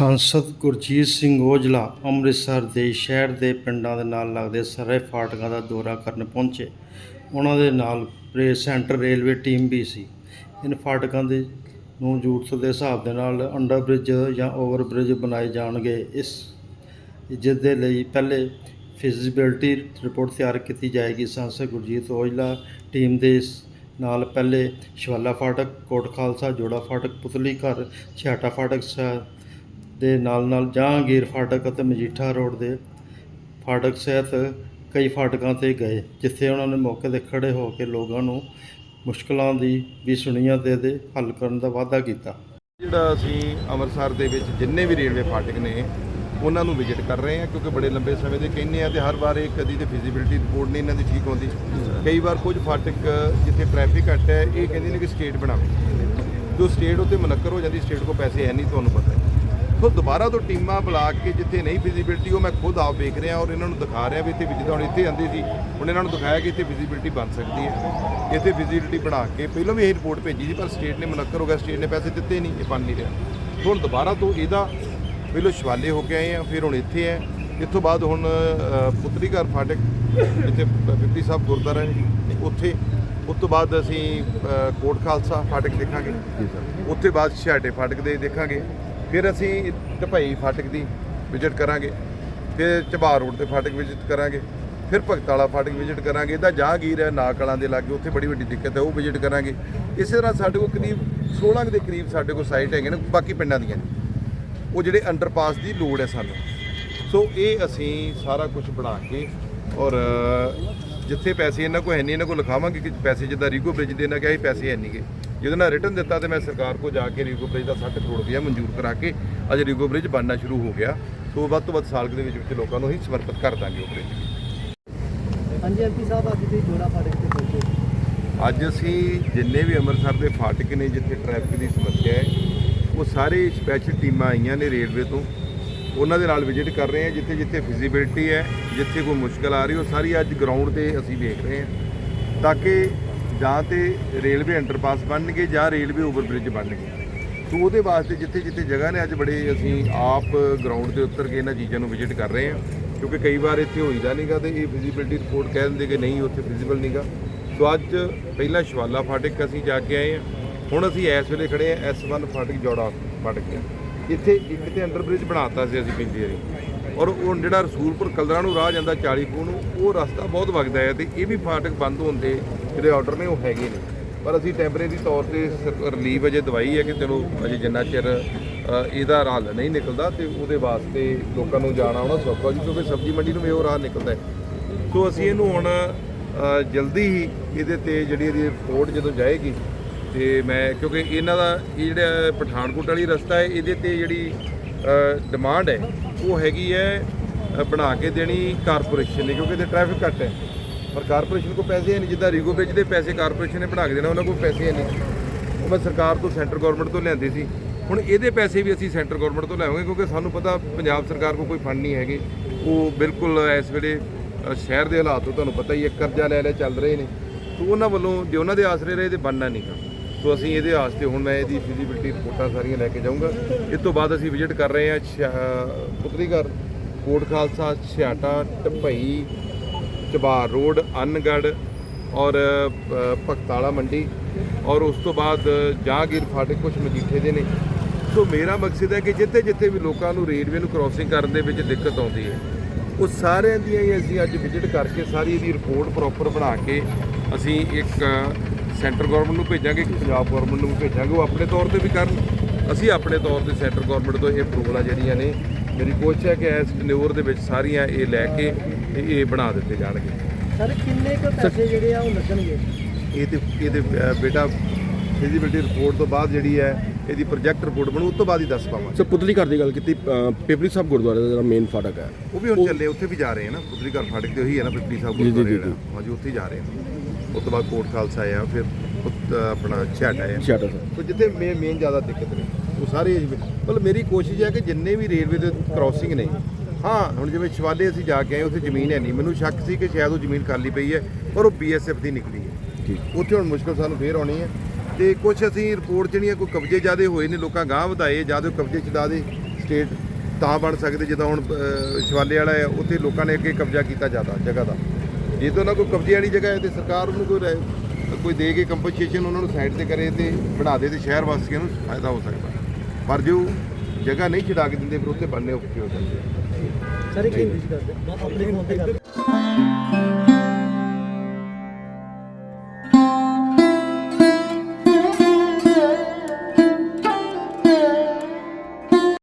ਸੰਸਦ ਗੁਰਜੀਤ ਸਿੰਘ ਔਜਲਾ ਅੰਮ੍ਰਿਤਸਰ ਦੇ ਸ਼ਹਿਰ ਦੇ ਪਿੰਡਾਂ ਦੇ ਨਾਲ ਲੱਗਦੇ ਸਾਰੇ ਫਾਟਕਾਂ ਦਾ ਦੌਰਾ ਕਰਨ ਪਹੁੰਚੇ। ਉਹਨਾਂ ਦੇ ਨਾਲ ਰੇ ਸੈਂਟਰ ਰੇਲਵੇ ਟੀਮ ਵੀ ਸੀ। ਇਨ ਫਾਟਕਾਂ ਦੇ ਨੂੰ ਜ਼ਰੂਰਤ ਦੇ ਹਿਸਾਬ ਦੇ ਨਾਲ ਅੰਡਰ ਬ੍ਰਿਜ ਜਾਂ ਓਵਰ ਬ੍ਰਿਜ ਬਣਾਏ ਜਾਣਗੇ। ਇਸ ਜਿਸ ਦੇ ਲਈ ਪਹਿਲੇ ਫਿਜ਼ੀਬਿਲਟੀ ਰਿਪੋਰਟ ਤਿਆਰ ਕੀਤੀ ਜਾਏਗੀ। ਸੰਸਦ ਗੁਰਜੀਤ ਔਜਲਾ ਟੀਮ ਦੇ ਇਸ ਨਾਲ ਪਹਿਲੇ ਸ਼ਿਵਾਲਾ ਫਾਟਕ, ਕੋਟ ਖਾਲਸਾ, ਜੋੜਾ ਫਾਟਕ, ਪੁਤਲੀ ਘਰ, ਛਿਆਟਾ ਫਾਟਕ ਸਾਹਿਬ ਦੇ ਨਾਲ ਨਾਲ ਜਹਾਂਗੀਰ ਫਾਟਕ ਅਤੇ ਮਜੀਠਾ ਰੋਡ ਦੇ ਫਾਟਕ ਸਹਿਤ ਕਈ ਫਾਟਕਾਂ ਤੇ ਗਏ, ਜਿੱਥੇ ਉਹਨਾਂ ਨੇ ਮੌਕੇ ਤੇ ਖੜੇ ਹੋ ਕੇ ਲੋਕਾਂ ਨੂੰ ਮੁਸ਼ਕਲਾਂ ਦੀ ਵੀ ਸੁਣੀਆਂ ਤੇ ਇਹਦੇ ਹੱਲ ਕਰਨ ਦਾ ਵਾਅਦਾ ਕੀਤਾ। ਜਿਹੜਾ ਅਸੀਂ ਅੰਮ੍ਰਿਤਸਰ ਦੇ ਵਿੱਚ ਜਿੰਨੇ ਵੀ ਰੇਲਵੇ ਫਾਟਕ ਨੇ, ਉਹਨਾਂ ਨੂੰ ਵਿਜ਼ਿਟ ਕਰ ਰਹੇ ਹਾਂ, ਕਿਉਂਕਿ ਬੜੇ ਲੰਬੇ ਸਮੇਂ ਦੇ ਕਹਿੰਦੇ ਆ ਤੇ ਹਰ ਵਾਰ ਇਹ ਕਦੀ ਤੇ ਫਿਜ਼ੀਬਿਲਿਟੀ ਰਿਪੋਰਟ ਨਹੀਂ ਇਹਨਾਂ ਦੀ ਠੀਕ ਹੁੰਦੀ ਕਈ ਵਾਰ ਕੁਝ ਫਾਟਕ ਜਿੱਥੇ ਟ੍ਰੈਫਿਕ ਘੱਟ ਹੈ, ਇਹ ਕਹਿੰਦੇ ਨੇ ਕਿ ਸਟੇਟ ਬਣਾਵੇ। ਜੋ ਸਟੇਟ ਉੱਤੇ ਮੁਨੱਕਰ ਹੋ ਜਾਂਦੀ ਸਟੇਟ ਕੋ ਪੈਸੇ ਹੈ ਨਹੀਂ, ਤੁਹਾਨੂੰ ਪਤਾ ਹੈ। ਸੋ ਦੁਬਾਰਾ ਤੋਂ ਟੀਮਾਂ ਬੁਲਾ ਕੇ ਜਿੱਥੇ ਨਹੀਂ ਫਿਜ਼ੀਬਿਲਟੀ ਉਹ ਮੈਂ ਖੁਦ ਆਪ ਵੇਖ ਰਿਹਾ ਔਰ ਇਹਨਾਂ ਨੂੰ ਦਿਖਾ ਰਿਹਾ ਵੀ ਇੱਥੇ ਜਿੱਦਾਂ ਹੁਣ ਇੱਥੇ ਆਂਦੇ ਸੀ ਹੁਣ ਇਹਨਾਂ ਨੂੰ ਦਿਖਾਇਆ ਕਿ ਇੱਥੇ ਫਿਜ਼ੀਬਿਲਟੀ ਬਣ ਸਕਦੀ ਹੈ। ਇੱਥੇ ਫਿਜ਼ੀਬਿਲਟੀ ਬਣਾ ਕੇ ਪਹਿਲਾਂ ਵੀ ਇਹ ਰਿਪੋਰਟ ਭੇਜੀ ਸੀ ਪਰ ਸਟੇਟ ਨੇ ਮੁਨੱਕਰ ਹੋ ਗਿਆ ਸਟੇਟ ਨੇ ਪੈਸੇ ਦਿੱਤੇ ਨਹੀਂ ਇਹ ਬਣ ਨਹੀਂ ਰਿਹਾ। ਹੁਣ ਦੁਬਾਰਾ ਤੋਂ ਇਹਦਾ ਪਹਿਲਾਂ ਸ਼ਿਵਾਲੇ ਹੋ ਕੇ ਆਏ ਆ ਫਿਰ ਹੁਣ ਇੱਥੇ ਹੈ। ਇੱਥੋਂ ਬਾਅਦ ਹੁਣ ਪੁੱਤਰੀ ਘਰ ਫਾਟਕ ਜਿੱਥੇ ਬਿੱਤੀ ਸਾਹਿਬ ਗੁਰਦੁਆਰਾ ਹੈ ਉੱਥੇ। ਉਸ ਤੋਂ ਬਾਅਦ ਅਸੀਂ ਕੋਟ ਖਾਲਸਾ ਫਾਟਕ ਦੇਖਾਂਗੇ। ਉੱਥੇ ਬਾਅਦ ਛਿਆਟੇ ਫਾਟਕ ਦੇ ਦੇਖਾਂਗੇ। ਫਿਰ ਅਸੀਂ ਢਪਈ ਫਾਟਕ ਦੀ ਵਿਜ਼ਿਟ ਕਰਾਂਗੇ ਫਿਰ ਚਬਾਰ ਰੋਡ ਤੇ ਫਾਟਕ ਵਿਜ਼ਿਟ ਕਰਾਂਗੇ, ਫਿਰ ਭਗਤਾਲਾ ਫਾਟਕ ਵਿਜ਼ਿਟ ਕਰਾਂਗੇ, ਇਹਦਾ ਜਾਗੀਰ ਹੈ ਨਾਕਲਾਂ ਦੇ ਲਾਗੇ, ਉੱਥੇ ਬੜੀ ਵੱਡੀ ਦਿੱਕਤ ਹੈ, ਉਹ ਵਿਜ਼ਿਟ ਕਰਾਂਗੇ। ਇਸੇ ਤਰ੍ਹਾਂ ਸਾਡੇ ਕੋਲ ਕਰੀਬ 16 ਦੇ ਕਰੀਬ ਸਾਡੇ ਕੋਲ ਸਾਈਟ ਹੈਗੇ ਨੇ, ਬਾਕੀ ਪਿੰਡਾਂ ਦੀਆਂ ਨੇ। ਉਹ ਜਿਹੜੇ ਅੰਡਰਪਾਸ ਦੀ ਲੋੜ ਹੈ ਸਾਨੂੰ। ਸੋ ਇਹ ਅਸੀਂ ਸਾਰਾ ਕੁਝ ਬਣਾ ਕੇ ਔਰ, ਜਿੱਥੇ ਪੈਸੇ ਇਹਨਾਂ ਕੋਲ ਹੈ ਨਹੀਂ ਇਹਨਾਂ ਕੋਲ ਲਿਖਾਵਾਂਗੇ ਕਿ ਪੈਸੇ ਜਿੱਦਾਂ ਰੀਗੋ ਬ੍ਰਿਜ ਦੇ ਇਹਨਾਂ ਕਿਹਾ ਸੀ, ਪੈਸੇ ਹੈ ਨਹੀਂਗੇ ਜਿਹਦੇ ਨਾਲ ਰਿਟਰਨ ਦਿੱਤਾ ਤੇ ਮੈਂ ਸਰਕਾਰ ਕੋ ਜਾ ਕੇ ਰੀਗੋ ਬ੍ਰਿਜ ਦਾ 60 ਕਰੋੜ ਰੁਪਇਆ ਮਨਜ਼ੂਰ ਕਰਾ ਕੇ ਅੱਜ ਰੀਗੋ ਬ੍ਰਿਜ ਬਣਨਾ ਸ਼ੁਰੂ ਹੋ ਗਿਆ। ਸੋ ਵੱਧ ਤੋਂ ਵੱਧ ਸਾਲ ਦੇ ਵਿੱਚ ਵਿੱਚ ਲੋਕਾਂ ਨੂੰ ਹੀ ਸਮਰਪਿਤ ਕਰ ਦਾਂਗੇ ਉਹ ਬ੍ਰਿਜ। ਹਾਂਜੀ ਐਮਪੀ ਸਾਹਿਬ ਅੱਜ ਤੁਸੀਂ ਜੋੜਾ ਫਾਟਕ ਤੇ ਪਹੁੰਚੇ। ਅੱਜ ਅਸੀਂ ਜਿੰਨੇ ਵੀ ਅੰਮ੍ਰਿਤਸਰ ਦੇ ਫਾਟਕ ਨੇ ਜਿੱਥੇ ਟ੍ਰੈਫਿਕ ਦੀ ਸਮੱਸਿਆ ਹੈ ਉਹ ਸਾਰੇ ਸਪੈਸ਼ਲ ਟੀਮਾਂ ਆਈਆਂ ਨੇ ਰੇਲਵੇ ਤੋਂ। ਉਹਨਾਂ ਦੇ ਨਾਲ ਵਿਜ਼ਿਟ ਕਰ ਰਹੇ ਹਾਂ ਜਿੱਥੇ ਜਿੱਥੇ ਫਿਜ਼ੀਬਿਲਟੀ ਹੈ ਜਿੱਥੇ ਕੋਈ ਮੁਸ਼ਕਲ ਆ ਰਹੀ ਉਹ ਸਾਰੀ ਅੱਜ ਗਰਾਊਂਡ ਤੇ ਅਸੀਂ ਵੇਖ ਰਹੇ ਹਾਂ। ਤਾਂ ਕਿ ਜਾਂ ਤੇ ਰੇਲਵੇ ਅੰਡਰਪਾਸ ਬਣਨਗੇ ਜਾਂ ਰੇਲਵੇ ਓਵਰਬ੍ਰਿਜ ਬਣਨਗੇ। ਸੋ ਉਹਦੇ ਵਾਸਤੇ ਜਿੱਥੇ ਜਿੱਥੇ ਜਗ੍ਹਾ ਨੇ, ਅੱਜ ਬੜੇ ਅਸੀਂ ਆਪ ਗਰਾਊਂਡ ਤੇ ਉਤਰ ਕੇ ਇਹਨਾਂ ਚੀਜ਼ਾਂ ਨੂੰ ਵਿਜ਼ਿਟ ਕਰ ਰਹੇ ਹਾਂ। ਕਿਉਂਕਿ ਕਈ ਵਾਰ ਇੱਥੇ ਹੋਈਦਾ ਨਹੀਂਗਾ ਤੇ ਇਹ ਫਿਜ਼ੀਬਿਲਟੀ ਰਿਪੋਰਟ ਕਹਿ ਦਿੰਦੇ ਕਿ ਨਹੀਂ, ਉੱਥੇ ਫਿਜ਼ੀਬਲ ਨਹੀਂਗਾ ਸੋ ਅੱਜ ਪਹਿਲਾਂ ਸ਼ਵਾਲਾ ਫਾਟਕ ਅਸੀਂ ਜਾ ਕੇ ਆਏ ਹਾਂ। ਹੁਣ ਅਸੀਂ ਇਸ ਵੇਲੇ ਖੜੇ ਹਾਂ S1 ਫਾਟਕ, ਜੋੜਾ ਫਾਟਕ ਤੇ। ਇੱਥੇ ਇੱਕ ਤੇ ਅੰਡਰ ਬ੍ਰਿਜ ਬਣਾਤਾ ਸੀ ਅਸੀਂ ਪਿੰਡੀ ਵਾਰੀ ਔਰ ਉਹ ਜਿਹੜਾ ਰਸੂਲਪੁਰ ਕਲਦਰਾ ਨੂੰ ਰਾਹ ਜਾਂਦਾ 40 ਫੂ ਨੂੰ, ਉਹ ਰਸਤਾ ਬਹੁਤ ਵਗਦਾ ਹੈ ਤੇ ਇਹ ਵੀ ਫਾਟਕ ਬੰਦ ਹੋਣ ਹੁੰਦੇ ਜਿਹੜੇ ਆਰਡਰ ਨੇ ਉਹ ਹੈਗੇ ਨੇ। ਪਰ ਅਸੀਂ ਟੈਂਪਰੇਰੀ ਤੌਰ ਤੇ ਰਿਲੀਵ ਅਜੇ ਦਵਾਈ ਹੈ ਕਿ ਚਲੋ ਅਜੇ ਜਿੰਨਾ ਚਿਰ ਇਹਦਾ ਹੱਲ ਨਹੀਂ ਨਿਕਲਦਾ ਤੇ ਉਹਦੇ ਵਾਸਤੇ ਲੋਕਾਂ ਨੂੰ ਜਾਣਾ ਆਉਣਾ ਸੌਖਾ ਜੀ, ਕਿਉਂਕਿ ਸਬਜ਼ੀ ਮੰਡੀ ਨੂੰ ਵੀ ਉਹ ਰਾਹ ਨਿਕਲਦਾ ਸੋ ਅਸੀਂ ਇਹਨੂੰ ਹੁਣ ਜਲਦੀ ਹੀ ਇਹਦੇ ਤੇ ਜਿਹੜੀ ਇਹਦੀ ਰਿਪੋਰਟ ਜਦੋਂ ਜਾਏਗੀ ਤੇ ਮੈਂ, ਕਿਉਂਕਿ ਇਹਨਾਂ ਦਾ ਇਹ ਜਿਹੜਾ ਪਠਾਨਕੋਟ ਵਾਲੀ ਰਸਤਾ ਹੈ, ਇਹਦੇ ਤੇ ਜਿਹੜੀ ਡਿਮਾਂਡ ਹੈ, ਉਹ ਹੈਗੀ ਹੈ ਬਣਾ ਕੇ ਦੇਣੀ ਕਾਰਪੋਰੇਸ਼ਨ ਨੇ, ਕਿਉਂਕਿ ਇਹਦੇ ਟ੍ਰੈਫਿਕ ਘੱਟ ਹੈ। ਪਰ ਕਾਰਪੋਰੇਸ਼ਨ ਕੋਲ ਪੈਸੇ ਹੈ ਨਹੀਂ, ਜਿੱਦਾਂ ਰੀਗੋ ਵਿੱਚ ਦੇ ਪੈਸੇ ਕਾਰਪੋਰੇਸ਼ਨ ਨੇ ਬਣਾ ਕੇ ਦੇਣਾ, ਉਹਨਾਂ ਕੋਲ ਪੈਸੇ ਹੈ ਨਹੀਂ। ਉਹ ਮੈਂ ਸਰਕਾਰ ਤੋਂ, ਸੈਂਟਰ ਗਵਰਨਮੈਂਟ ਤੋਂ ਲਿਆਂਦੇ ਸੀ। ਹੁਣ ਇਹਦੇ ਪੈਸੇ ਵੀ ਅਸੀਂ ਸੈਂਟਰ ਗਵਰਨਮੈਂਟ ਤੋਂ ਲਿਆਵਾਂਗੇ, ਕਿਉਂਕਿ ਸਾਨੂੰ ਪਤਾ ਪੰਜਾਬ ਸਰਕਾਰ ਕੋਲ ਕੋਈ ਫੰਡ ਨਹੀਂ ਹੈਗੇ। ਉਹ ਬਿਲਕੁਲ ਇਸ ਵੇਲੇ ਸ਼ਹਿਰ ਦੇ ਹਾਲਾਤ ਤੋਂ ਤੁਹਾਨੂੰ ਪਤਾ ਹੀ ਹੈ ਕਰਜ਼ਾ ਲੈ ਲੈ ਚੱਲ ਰਹੇ ਨੇ। ਸੋ ਉਹਨਾਂ ਵੱਲੋਂ, ਜੇ ਉਹਨਾਂ ਦੇ ਆਸਰੇ ਰਹੇ ਤੇ ਬਣਨਾ ਨਹੀਂ ਨਹੀਂਗਾ ਸੋ ਅਸੀਂ ਇਹਦੇ ਵਾਸਤੇ ਹੁਣ ਮੈਂ ਇਹਦੀ ਫਿਜ਼ੀਬਿਲਟੀ ਰਿਪੋਰਟਾਂ ਸਾਰੀਆਂ ਲੈ ਕੇ ਜਾਊਂਗਾ। ਇਸ ਤੋਂ ਬਾਅਦ ਅਸੀਂ ਵਿਜ਼ਿਟ ਕਰ ਰਹੇ ਹਾਂ, ਛਿਆ- ਘਰ ਕੋਟ ਖਾਲਸਾ, ਛਿਆਟਾ ਟਪਈ ਚਬਾਰ ਰੋਡ ਅਨਗੜ ਔਰ ਭਗਤਾਲਾ ਮੰਡੀ ਔਰ ਉਸ ਤੋਂ ਬਾਅਦ ਜਹਾਂਗੀਰ ਫਾਟਕ ਕੁਝ ਮਜੀਠੇ ਦੇ ਨੇ। ਸੋ ਮੇਰਾ ਮਕਸਦ ਹੈ ਕਿ ਜਿੱਥੇ ਜਿੱਥੇ ਵੀ ਲੋਕਾਂ ਨੂੰ ਰੇਲਵੇ ਨੂੰ ਕ੍ਰਾਸਿੰਗ ਕਰਨ ਦੇ ਵਿੱਚ ਦਿੱਕਤ ਆਉਂਦੀ ਹੈ, ਉਹ ਸਾਰਿਆਂ ਦੀਆਂ ਹੀ ਅਸੀਂ ਅੱਜ ਵਿਜ਼ਿਟ ਕਰਕੇ ਸਾਰੀ ਇਹਦੀ ਰਿਪੋਰਟ ਪ੍ਰੋਪਰ ਬਣਾ ਕੇ ਅਸੀਂ ਇੱਕ ਸੈਂਟਰ ਗਵਰਨਮੈਂਟ ਨੂੰ ਭੇਜਾਂਗੇ, ਇੱਕ ਪੰਜਾਬ ਗਵਰਨਮੈਂਟ ਨੂੰ ਭੇਜਾਂਗੇ, ਉਹ ਆਪਣੇ ਤੌਰ ਤੇ ਵੀ ਕਰਨ। ਅਸੀਂ ਆਪਣੇ ਤੌਰ ਤੇ ਸੈਂਟਰ ਗਵਰਨਮੈਂਟ ਤੋਂ ਇਹ ਅਪਰੂਵਲਾਂ ਜਿਹੜੀਆਂ ਨੇ। ਮੇਰੀ ਕੋਸ਼ਿਸ਼ ਹੈ ਕਿ ਇਸ ਟਨਿਓਰ ਦੇ ਵਿੱਚ ਸਾਰੀਆਂ ਇਹ ਲੈ ਕੇ ਤੇ ਇਹ ਬਣਾ ਦਿੱਤੇ ਜਾਣਗੇ। ਸਰ ਕਿੰਨੇ ਕੁ ਪੈਸੇ ਜਿਹੜੇ ਆ ਉਹ ਲੱਗਣਗੇ? ਇਹ ਤੇ ਇਹਦੇ ਬੇਟਾ ਫਿਜ਼ੀਬਿਲਟੀ ਰਿਪੋਰਟ ਤੋਂ ਬਾਅਦ ਜਿਹੜੀ ਹੈ ਇਹਦੀ ਪ੍ਰੋਜੈਕਟ ਰਿਪੋਰਟ ਬਣੂ ਉਸ ਤੋਂ ਬਾਅਦ ਹੀ ਦੱਸ ਪਾਵਾਂਗੇ। ਸਰ ਪੁਤਲੀ ਘਰ ਦੀ ਗੱਲ ਕੀਤੀ ਅ, ਪਿਪਲੀ ਸਾਹਿਬ ਗੁਰਦੁਆਰੇ ਦਾ ਜਿਹੜਾ ਮੇਨ ਫਾਟਕ ਹੈ। ਉਹ ਵੀ ਹੁਣ ਚੱਲੇ ਉੱਥੇ ਵੀ ਜਾ ਰਹੇ ਹਨ ਨਾ ਪੁਤਲੀ ਘਰ ਫਾਟਕ ਤੇ ਉਹੀ ਹੈ ਨਾ ਪਿਪਲੀ ਸਾਹਿਬ ਜੀ, ਜੀ, ਗੁਰਦੁਆਰੇ ਜੀ, ਜਿਹੜਾ। ਹਾਂਜੀ ਉੱਥੇ ਹੀ ਜਾ ਰਹੇ ਹਨ ਉਸ ਤੋਂ ਬਾਅਦ ਕੋਟ ਖਾਲਸਾ ਆਇਆ ਫਿਰ ਆਪਣਾ ਛਾਟ ਆਇਆ। ਛਿਆਟਾ ਸਰ। ਸੋ ਜਿੱਥੇ ਮੇਨ ਮੇਨ ਜ਼ਿਆਦਾ ਦਿੱਕਤ ਨੇ ਉਹ ਸਾਰੇ ਮਤਲਬ ਮੇਰੀ ਕੋਸ਼ਿਸ਼ ਹੈ ਕਿ ਜਿੰਨੇ ਵੀ ਰੇਲਵੇ ਦੇ ਕ੍ਰਾਸਿੰਗ ਨੇ ਹਾਂ ਹੁਣ ਜਿਵੇਂ ਸ਼ਿਵਾਲੇ ਅਸੀਂ ਜਾ ਕੇ ਆਏ ਉੱਥੇ ਜ਼ਮੀਨ ਹੈ ਨਹੀਂ। ਮੈਨੂੰ ਸ਼ੱਕ ਸੀ ਕਿ ਸ਼ਾਇਦ ਉਹ ਜ਼ਮੀਨ ਖਾਲੀ ਪਈ ਹੈ ਪਰ ਉਹ ਬੀਐਸਐਫ ਦੀ ਨਿਕਲੀ ਹੈ। ਠੀਕ। ਉੱਥੇ ਹੁਣ ਮੁਸ਼ਕਲ ਸਾਨੂੰ ਫੇਰ ਆਉਣੀ ਹੈ। ਤੇ ਕੁਝ ਅਸੀਂ ਰਿਪੋਰਟ ਜਿਹੜੀਆਂ ਕੋਈ ਕਬਜ਼ੇ ਜ਼ਿਆਦੇ ਹੋਏ ਨੇ ਲੋਕਾਂ ਗਾਂਹ ਵਧਾਏ ਜਾਂ ਤੇ ਕਬਜ਼ੇ ਚਦਾ ਦੇ ਸਟੇਟ ਤਾਂ ਬਣ ਸਕਦੇ ਜਿੱਦਾਂ ਹੁਣ ਸ਼ਿਵਾਲੇ ਵਾਲਾ ਹੈ ਉੱਥੇ ਲੋਕਾਂ ਨੇ ਅੱਗੇ ਕਬਜ਼ਾ ਕੀਤਾ ਜ਼ਿਆਦਾ ਜਗ੍ਹਾ ਦਾ। ਜੇ ਤਾਂ ਉਹਨਾਂ ਕੋਲ ਕਬਜ਼ੇ ਵਾਲੀ ਜਗ੍ਹਾ ਹੈ ਤੇ ਸਰਕਾਰ ਉਹਨੂੰ ਕੋਈ ਰਹਿ- ਕੋਈ ਦੇ ਕੇ ਕੰਪਨਸੇਸ਼ਨ ਉਹਨਾਂ ਨੂੰ ਸਾਈਡ ਤੇ ਕਰੇ ਤੇ ਬਣਾ ਦੇ ਤੇ ਸ਼ਹਿਰ ਵਾਸੀਆਂ ਨੂੰ ਫਾਇਦਾ ਹੋ ਸਕਦਾ। ਪਰ ਜੋ ਜਗ੍ਹਾ ਨਹੀਂ ਛਡਾ ਕੇ ਦਿੰਦੇ ਫਿਰ ਉੱਥੇ ਬਣਨੇ ਔਖੇ ਹੋ ਜਾਂਦੇ ਆ ਸਰ ਇੱਕ